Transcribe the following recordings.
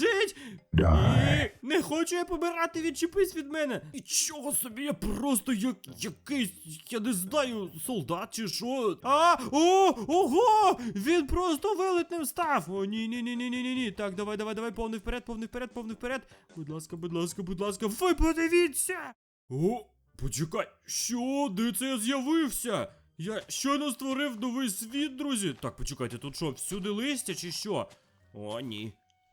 біжить! Ні, не хочу я помирати, відчепись від мене. Нічого собі, я просто як якийсь, я не знаю, солдат чи що. А, о, ого! Він просто вилетним став. О, ні, ні, ні, ні, ні, ні, ні. Так, давай, давай, давай, повний вперед, повний вперед, повний вперед. Будь ласка, будь ласка, будь ласка, ви подивіться! О, почекай, що? Де це я з'явився? Я щойно створив новий світ, друзі. Так, почекайте, тут що, всюди листя чи що? О, ні.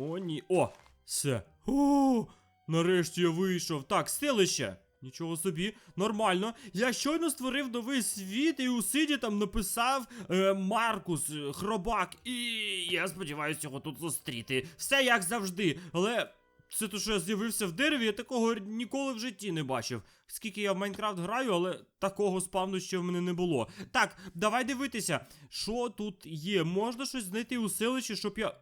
О, ні. О, все. О, нарешті я вийшов. Так, селище. Нічого собі, нормально. Я щойно створив новий світ і у сиді там написав е, Маркус, е, хробак, і я сподіваюся його тут зустріти. Все як завжди. Але це то, що я з'явився в дереві, я такого ніколи в житті не бачив. Скільки я в Майнкрафт граю, але такого спавну ще в мене не було. Так, давай дивитися, що тут є. Можна щось знайти у селищі, щоб я.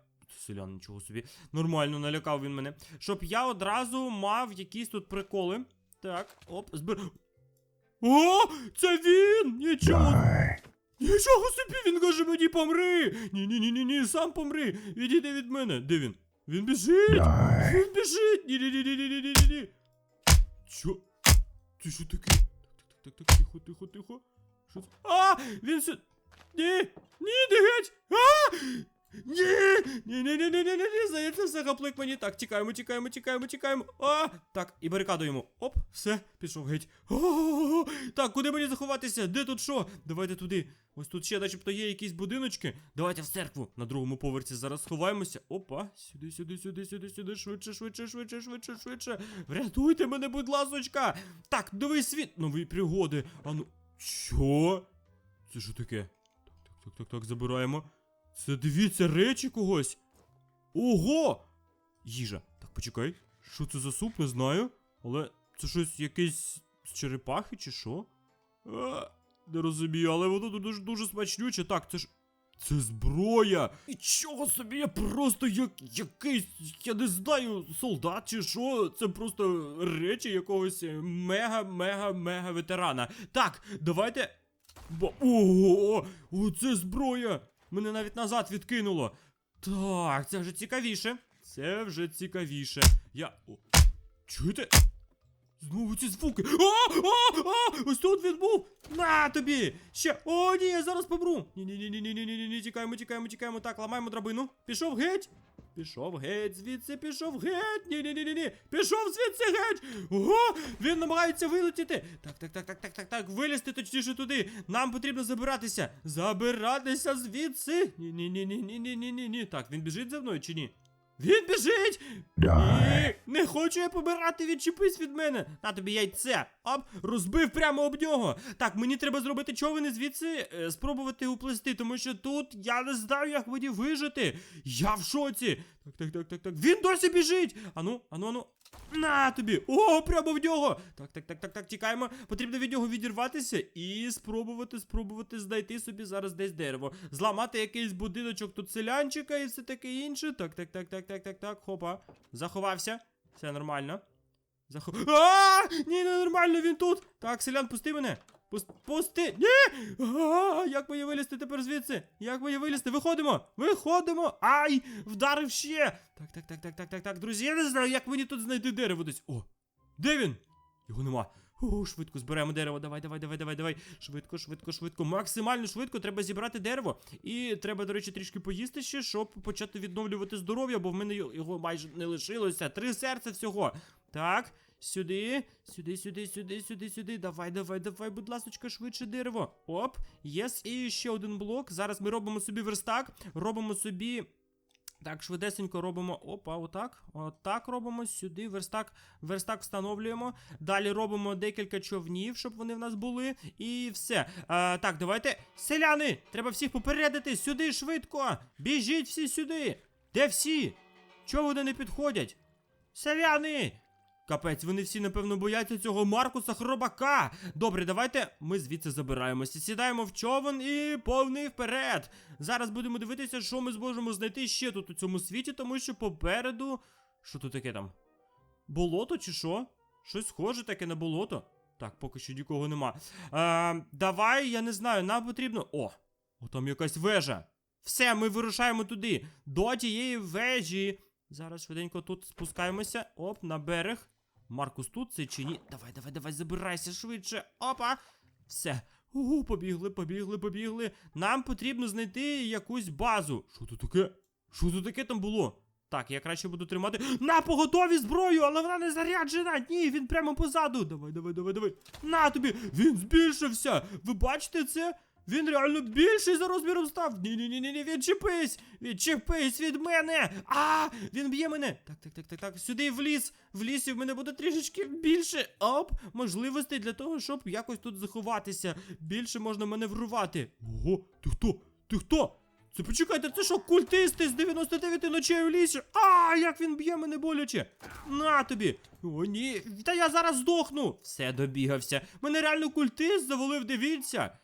Селян, нічого собі. Нормально налякав він мене. Щоб я одразу мав якісь тут приколи. Так, оп, збер. О, це він! Нічого. Нічого собі, він каже мені помри! Ні, ні, ні, ні, ні, сам помри! Відійди від мене. Де він? Він біжить! Він біжить! Ні, ні, ні, ні, ні, ні, ні, ні. Що? Таке? Так, так, так, так, тихо, тихо, тихо. Що це? А! Він сю... Ні! Ні, не геть! А! Ні! Ні, ні, ні, ні, ні, ні, здається, все гаплик мені. Так, тікаємо, тікаємо, тікаємо, тікаємо. А! Так, і барикадуємо. Оп, все, пішов геть. О, так, куди мені заховатися? Де тут що? Давайте туди. Ось тут ще начебто є якісь будиночки. Давайте в церкву на другому поверсі зараз сховаємося. Опа, сюди, сюди, сюди, сюди, сюди, швидше, швидше, швидше, швидше, швидше. Врятуйте мене, будь ласочка. Так, новий світ, нові пригоди. Ану, що? Це що таке? Так, так, так, так, так, забираємо. Це дивіться речі когось. Ого! Їжа. Так, почекай. Що це за суп, не знаю. Але це щось якесь з черепахи чи що? А, не розумію, але воно дуже, дуже смачнюче. Так, це ж. Це зброя! Нічого собі, я просто як якийсь, я не знаю, солдат чи що. Це просто речі якогось мега-мега-мега ветерана. Так, давайте. Ого! Оце зброя! Мене навіть назад відкинуло. Так, це вже цікавіше. Це вже цікавіше. Я. О. Чуєте? Знову ці звуки. О, о! О! Ось тут він був! На тобі! Ще. О, ні, я зараз помру! Ні-ні-ні-ні-ні-ні-ні, тікаємо, тікаємо, тікаємо. Так, ламаємо драбину. Пішов геть. Пішов геть, звідси пішов геть. Ні, ні, ні, ні, ні. Пішов звідси геть. Ого! Він намагається вилетіти. Так, так, так, так, так, так, так. Вилізти точніше туди. Нам потрібно забиратися. Забиратися звідси. Ні, ні, ні, ні, ні, ні, ні, ні, ні. Так, він біжить за мною чи ні? Він біжить! Ні, не хочу я помирати, відчепись від мене. На тобі яйце. Оп, розбив прямо об нього. Так, мені треба зробити човен і звідси е, спробувати уплести, тому що тут я не знаю, як мені вижити. Я в шоці. Так, так, так, так, так. Він досі біжить. Ану, ану, ану. На тобі! О, прямо в нього! Так, так, так, так, так, тікаємо. Потрібно від нього відірватися і спробувати, спробувати знайти собі зараз десь дерево. Зламати якийсь будиночок тут селянчика і все таке інше. Так, так, так, так, так, так, так. Хопа. Заховався. Все нормально. Захов... А! Ні, не нормально, він тут. Так, селян, пусти мене. Пус- Пусти! Ні! А, як мені вилізти тепер звідси? Як мені вилізти? Виходимо! Виходимо! Ай! Вдарив ще! Так, так, так, так, так, так, так, друзі, я не знаю, як мені тут знайти дерево десь. О! Де він? Його нема. О, швидко зберемо дерево. Давай, давай, давай, давай, давай. Швидко, швидко, швидко. Максимально швидко треба зібрати дерево. І треба, до речі, трішки поїсти ще, щоб почати відновлювати здоров'я, бо в мене його майже не лишилося. Три серця всього. Так. Сюди, сюди, сюди, сюди, сюди, сюди. Давай, давай, давай, будь ласочка, швидше дерево. Оп, єс, і ще один блок. Зараз ми робимо собі верстак, робимо собі. Так, швидесенько робимо. Опа, отак. Отак робимо. Сюди верстак, верстак встановлюємо. Далі робимо декілька човнів, щоб вони в нас були. І все. А, так, давайте. Селяни! Треба всіх попередити! Сюди швидко! Біжіть всі сюди! Де всі? Чого вони не підходять? Селяни! Капець, вони всі, напевно, бояться цього Маркуса Хробака. Добре, давайте ми звідси забираємося. Сідаємо в човен і повний вперед. Зараз будемо дивитися, що ми зможемо знайти ще тут у цьому світі, тому що попереду. Що тут таке там? Болото чи що? Щось схоже таке на болото. Так, поки що нікого нема. А, давай, я не знаю, нам потрібно. О! О, там якась вежа. Все, ми вирушаємо туди. До тієї вежі. Зараз швиденько тут спускаємося. Оп, на берег. Маркус тут це чи ні? Давай, давай, давай, забирайся швидше. Опа. Все. Ого, побігли, побігли, побігли. Нам потрібно знайти якусь базу. Що тут таке? Що тут таке там було? Так, я краще буду тримати. На поготові зброю, але вона не заряджена. Ні, він прямо позаду. Давай, давай, давай, давай. На тобі! Він збільшився! Ви бачите це? Він реально більший за розміром став. Ні, ні, ні, ні, ні, відчепись! Відчепись від мене! А! Він б'є мене! Так, так, так, так, так. Сюди в ліс. В лісі в мене буде трішечки більше. Оп! Можливостей для того, щоб якось тут заховатися. Більше можна маневрувати. Ого, ти хто? Ти хто? Це почекайте, це що, культисти з 99 ночей у лісі? А, як він б'є мене боляче! На тобі! О, ні, та я зараз здохну! Все добігався. Мене реально культист завалив, дивіться.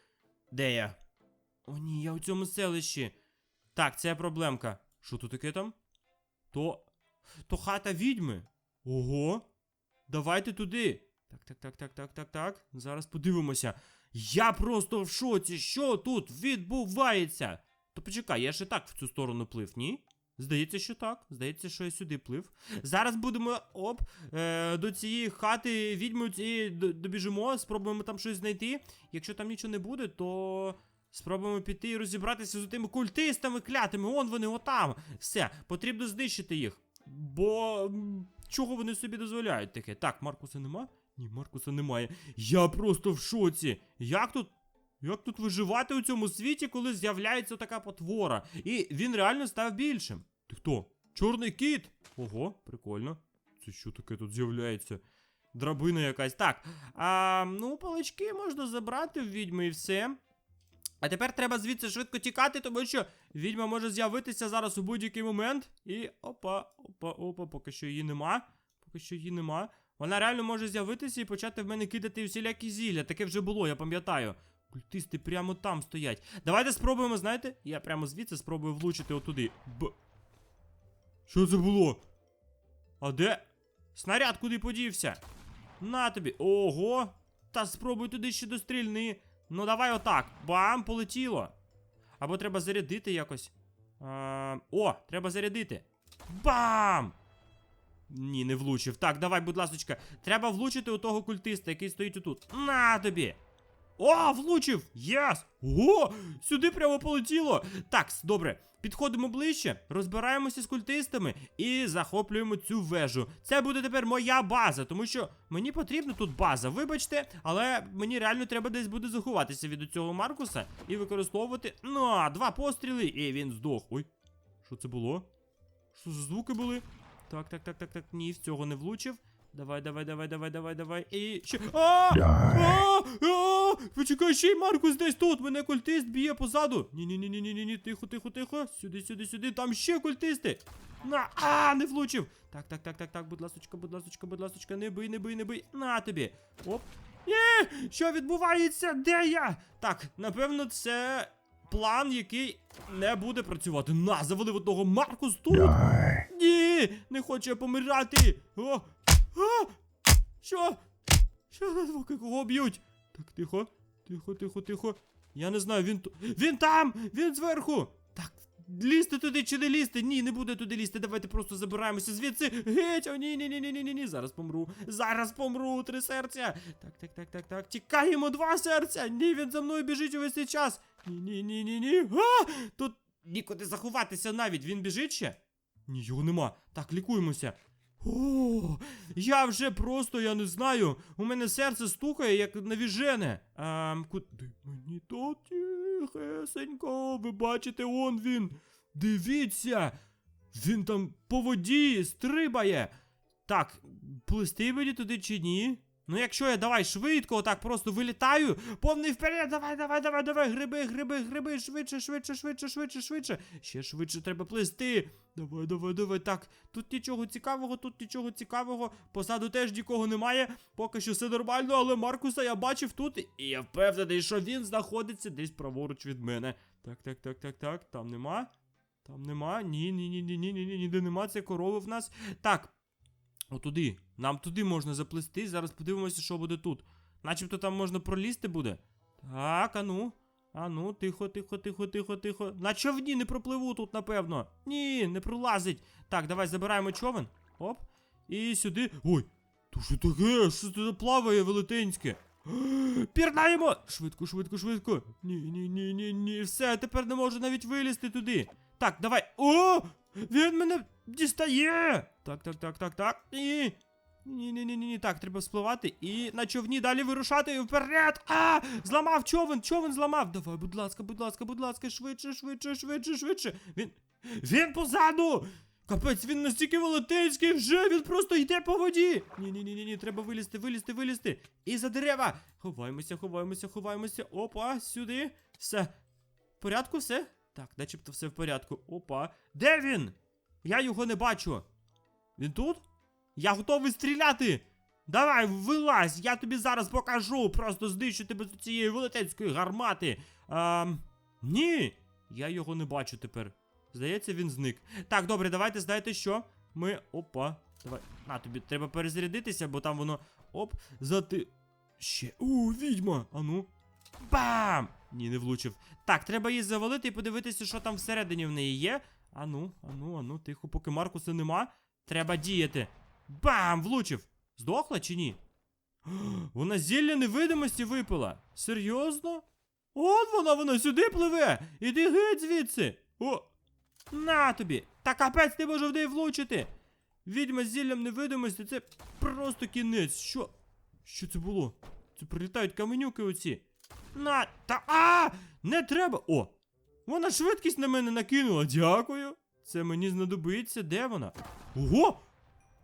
Де я? О, ні, я у цьому селищі. Так, це проблемка. Що тут таке там? То. То хата відьми. Ого. Давайте туди. Так, так, так, так, так, так, так. Зараз подивимося. Я просто в шоці. Що тут відбувається? То почекай, я ще так в цю сторону плив, ні? Здається, що так. Здається, що я сюди плив. Зараз будемо оп, е, до цієї хати відьми цієї добіжимо, спробуємо там щось знайти. Якщо там нічого не буде, то спробуємо піти і розібратися з тими культистами клятими. Вон вони, отам. Все, потрібно знищити їх. Бо чого вони собі дозволяють таке? Так, Маркуса нема? Ні, Маркуса немає. Я просто в шоці. Як тут як тут виживати у цьому світі, коли з'являється така потвора? І він реально став більшим. Ти хто? Чорний кіт? Ого, прикольно. Це що таке тут з'являється? Драбина якась. Так. А, ну, палички можна забрати в відьми і все. А тепер треба звідси швидко тікати, тому що відьма може з'явитися зараз у будь-який момент. І опа, опа, опа, поки що її нема. Поки що її нема. Вона реально може з'явитися і почати в мене кидати всілякі зілля. Таке вже було, я пам'ятаю. Культисти прямо там стоять. Давайте спробуємо, знаєте? Я прямо звідси спробую влучити отуди. Б. Що це було? А де? Снаряд куди подівся? На тобі. Ого! Та спробуй туди ще дострільни. Ну давай отак. Бам, полетіло. Або треба зарядити якось. А, о, треба зарядити. Бам! Ні, не влучив. Так, давай, будь ласочка. Треба влучити у того культиста, який стоїть отут. На тобі! О, влучив! Єс! О, сюди прямо полетіло. Так, добре. Підходимо ближче, розбираємося з культистами і захоплюємо цю вежу. Це буде тепер моя база, тому що мені потрібна тут база, вибачте, але мені реально треба десь буде заховатися від цього Маркуса і використовувати. Ну, два постріли, і він здох. Ой, що це було? Що за звуки були? Так, так, так, так, так. Ні, в цього не влучив. Давай, давай, давай, давай, давай, давай. І ще. А! А! А! Почекай, ще й Маркус десь тут. Мене культист б'є позаду. Ні, ні, ні, ні, ні, ні, ні, тихо, тихо, тихо. Сюди, сюди, сюди. Там ще культисти. На, а, не влучив. Так, так, так, так, так, будь ласочка, будь ласочка, будь ласочка, не бий, не бий, не бий. На тобі. Оп. Ні, що відбувається? Де я? Так, напевно, це план, який не буде працювати. На, завалив одного Маркус тут. Ні, не хочу я помирати. О, а, що? Що за звуки? Кого б'ють? Так, тихо, тихо, тихо, тихо. Я не знаю, він Він там! Він зверху! Так, лізти туди чи не лізти? Ні, не буде туди лізти. Давайте просто забираємося звідси. Геть! О, ні, ні, ні, ні, ні, ні, ні. Зараз помру. Зараз помру. Три серця. Так, так, так, так, так. Тікаємо два серця. Ні, він за мною біжить увесь час. Ні, ні, ні, ні, ні. А! Тут нікуди заховатися навіть. Він біжить ще? Ні, його нема. Так, лікуємося. О, я вже просто, я не знаю. У мене серце стукає, як навіжене. Ем, куди мені то тихесенько? Ви бачите, он він. Дивіться. Він там по воді стрибає. Так, плисти мені туди чи ні? Ну, якщо я давай швидко, отак просто вилітаю, повний вперед, давай, давай, давай, давай, гриби, гриби, гриби, швидше, швидше, швидше, швидше, швидше. Ще швидше треба плисти. Давай, давай, давай. Так, тут нічого цікавого, тут нічого цікавого. Позаду теж нікого немає. Поки що все нормально, але Маркуса я бачив тут, і я впевнений, що він знаходиться десь праворуч від мене. Так, так, так, так, так, там нема. Там нема. Ні, ні, ні, ні, ні, ні, ні, ніде нема. Це корови в нас. Так. Отуди. Нам туди можна заплисти. Зараз подивимося, що буде тут. Начебто там можна пролізти буде. Так, а ну. А ну, тихо, тихо, тихо, тихо, тихо. На човні не пропливу тут, напевно. Ні, не пролазить. Так, давай забираємо човен. Оп. І сюди. Ой, то що таке? Що це плаває велетенське? Пірнаємо! Швидко, швидко, швидко. Ні, ні, ні, ні, ні. Все, тепер не можу навіть вилізти туди. Так, давай. О! Він мене дістає! Так, так, так, так, так. І. Ні, ні, ні, ні, ні, так, треба спливати і на човні далі вирушати вперед. А! Зламав човен, човен зламав. Давай, будь ласка, будь ласка, будь ласка, швидше, швидше, швидше, швидше. Він. Він позаду! Капець, він настільки велетенський вже, він просто йде по воді. Ні, ні, ні, ні, ні, треба вилізти, вилізти, вилізти. І за дерева. Ховаємося, ховаємося, ховаємося. Опа, сюди. Все. В порядку все? Так, начебто все в порядку. Опа. Де він? Я його не бачу. Він тут? Я готовий стріляти. Давай, вилазь, я тобі зараз покажу. Просто знищу тебе з цієї велетенської гармати. А, ні, я його не бачу тепер. Здається, він зник. Так, добре, давайте знаєте що? Ми. Опа. Давай. На тобі треба перезарядитися, бо там воно. Оп, зати. Ще. О, відьма! Ану. Бам! Ні, не влучив. Так, треба її завалити і подивитися, що там всередині в неї є. Ану, ану, ану, тихо, поки Маркуса нема. Треба діяти. Бам! Влучив! Здохла чи ні? Вона зілля невидимості випила. Серйозно? От вона, вона сюди пливе! Іди геть звідси! О! На тобі! Та капець не можу в неї влучити! Відьма з зіллям невидимості, це просто кінець. Що? Що це було? Це прилітають каменюки оці. На, та а! Не треба! О! Вона швидкість на мене накинула, дякую. Це мені знадобиться. Де вона? Ого!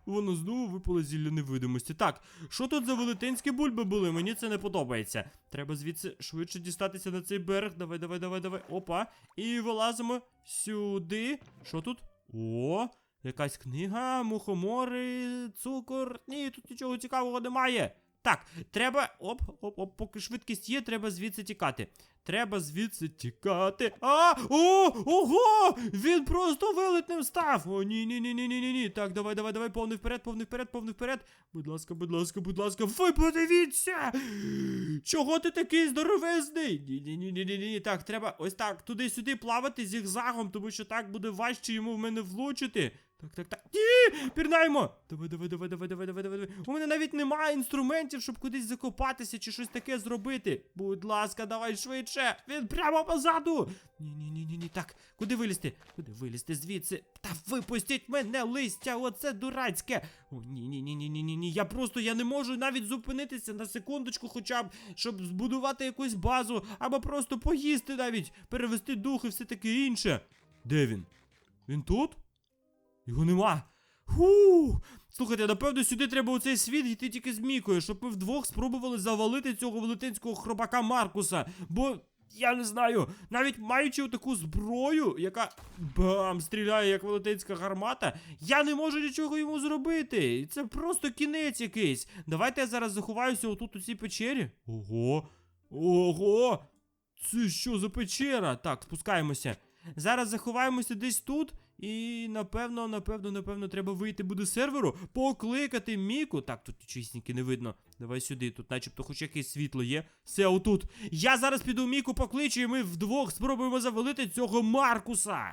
Воно знову випало зілля невидимості. Так, що тут за велетенські бульби були? Мені це не подобається. Треба звідси швидше дістатися на цей берег. Давай, давай, давай, давай. Опа. І вилазимо сюди. Що тут? О, якась книга, мухомори, цукор. Ні, тут нічого цікавого немає. Так, треба. Оп, оп, оп, поки швидкість є, треба звідси тікати. Треба звідси тікати. А! О! Ого! Він просто вилетним став! О, ні, ні, ні, ні, ні, ні, ні. Так, давай, давай, давай, повний вперед, повний вперед, повний вперед. Будь ласка, будь ласка, будь ласка, ви подивіться! Чого ти такий здоровезний? Ні, ні, ні, ні, ні, ні. Так, треба ось так туди-сюди плавати зігзагом, тому що так буде важче йому в мене влучити. Так, так, так. Ні! Пірнаємо! Давай, давай, давай, давай, давай, давай, давай. У мене навіть немає інструментів, щоб кудись закопатися чи щось таке зробити. Будь ласка, давай швидше. Він прямо позаду. Ні, ні. Так, куди вилізти? Куди вилізти звідси? Та випустіть мене, листя, оце дурацьке. О, ні, ні, ні, ні, ні, ні, ні. Я просто я не можу навіть зупинитися на секундочку, хоча б, щоб збудувати якусь базу, або просто поїсти навіть, перевести дух і все таке інше. Де він? Він тут? Його нема. Ху! Слухайте, напевно, сюди треба у цей світ йти тільки з Мікою, щоб ми вдвох спробували завалити цього велетенського хробака Маркуса. Бо я не знаю, навіть маючи таку зброю, яка бам, стріляє як велетенська гармата, я не можу нічого йому зробити. Це просто кінець якийсь. Давайте я зараз заховаюся отут у цій печері. Ого! Ого! Це що за печера? Так, спускаємося. Зараз заховаємося десь тут. І напевно, напевно, напевно, треба вийти буде з серверу, покликати Міку. Так, тут чисненьки не видно. Давай сюди, тут начебто хоч якесь світло є. Все, отут. Я зараз піду Міку покличу, і ми вдвох спробуємо завалити цього Маркуса.